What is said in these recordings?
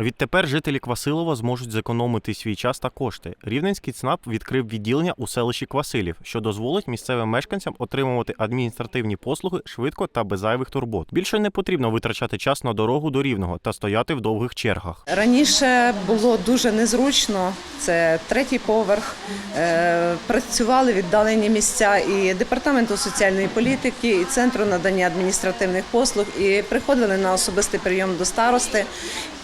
Відтепер жителі Квасилова зможуть зекономити свій час та кошти. Рівненський ЦНАП відкрив відділення у селищі Квасилів, що дозволить місцевим мешканцям отримувати адміністративні послуги швидко та без зайвих турбот. Більше не потрібно витрачати час на дорогу до рівного та стояти в довгих чергах. Раніше було дуже незручно. Це третій поверх. Е, Працювали віддалені місця і департаменту соціальної політики, і центру надання адміністративних послуг, і приходили на особистий прийом до старости.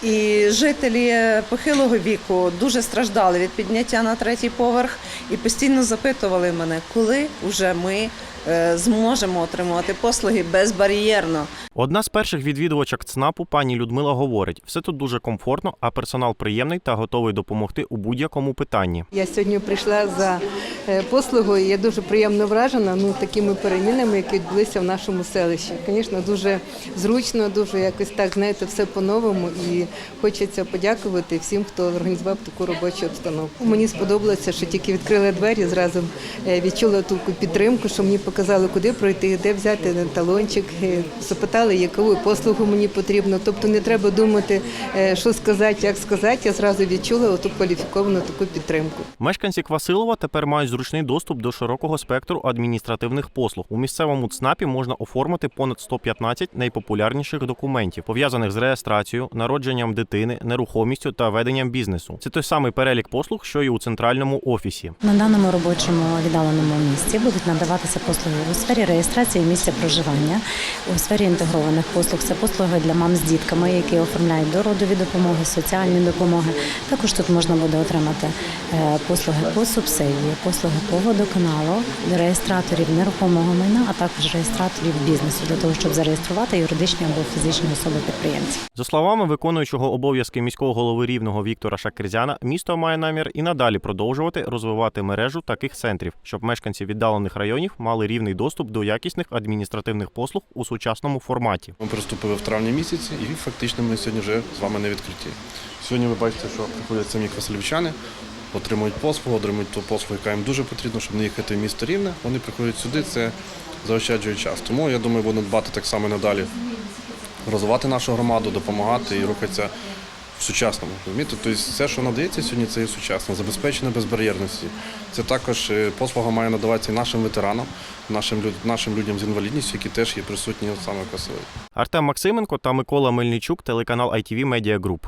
І жителі похилого віку дуже страждали від підняття на третій поверх і постійно запитували мене, коли вже ми е, зможемо отримувати послуги безбар'єрно. Одна з перших відвідувачок ЦНАПу пані Людмила говорить: все тут дуже комфортно, а персонал приємний та готовий допомогти у будь-якому питанні. Я сьогодні прийшла за е, послугою. Я дуже приємно вражена ну, такими перемінами, які відбулися в нашому селищі. Звісно, дуже зручно, дуже якось так, знаєте, все по-новому. І хочеться подякувати всім, хто організував таку робочу обстановку. Мені сподобалося, що тільки відкрили двері, зразу е, відчула таку підтримку, що мені показали, куди пройти, де взяти талончик, е, запитали, яку послугу мені потрібно. Тобто не треба думати, е, що сказати, як сказати. Я зразу відчула оту кваліфіковану таку підтримку. Мешканці Квасилова тепер мають зручний доступ до широкого спектру адміністративних послуг. У місцевому ЦНАПі можна оформити понад 115 найпопулярніших документів, пов'язаних з реєстрацією, народженням дитини, нерухомістю та веденням бізнесу. Це той самий перелік послуг, що й у центральному офісі. На даному робочому віддаленому місці будуть надаватися послуги у сфері реєстрації місця проживання, у сфері інтегрованих послуг. Це послуги для мам з дітками, які оформляють дородові допомоги, соціальні допомоги. Також тут можна буде отримати е, послуги по субсидії, послуги по водоканалу, реєстраторів нерухомого майна, а також реєстраторів бізнесу для того, щоб зареєструвати юридичні або фізичні особи підприємці. За словами виконуючого обов'язки міського голови рівного Віктора Шакерзяна, місто має намір і надалі продовжувати розвивати мережу таких центрів, щоб мешканці віддалених районів мали рівний доступ до якісних адміністративних послуг у сучасному форматі. Ми приступили в травні місяці, і фактично ми сьогодні вже з вами на відкритті. Сьогодні ви бачите, що приходять самі квасилівчани, отримують послугу, отримують ту послугу, яка їм дуже потрібна, щоб не їхати в місто Рівне. Вони приходять сюди, це заощаджує час. Тому я думаю, будемо дбати так само надалі, розвивати нашу громаду, допомагати і рухатися в сучасному. Розумієте? Тобто все, що надається сьогодні, це є сучасне, забезпечення безбар'єрності. Це також е, послуга має надаватися і нашим ветеранам, нашим, нашим людям з інвалідністю, які теж є присутні саме в. Артем Максименко та Микола Мельничук, телеканал ITV Media Group.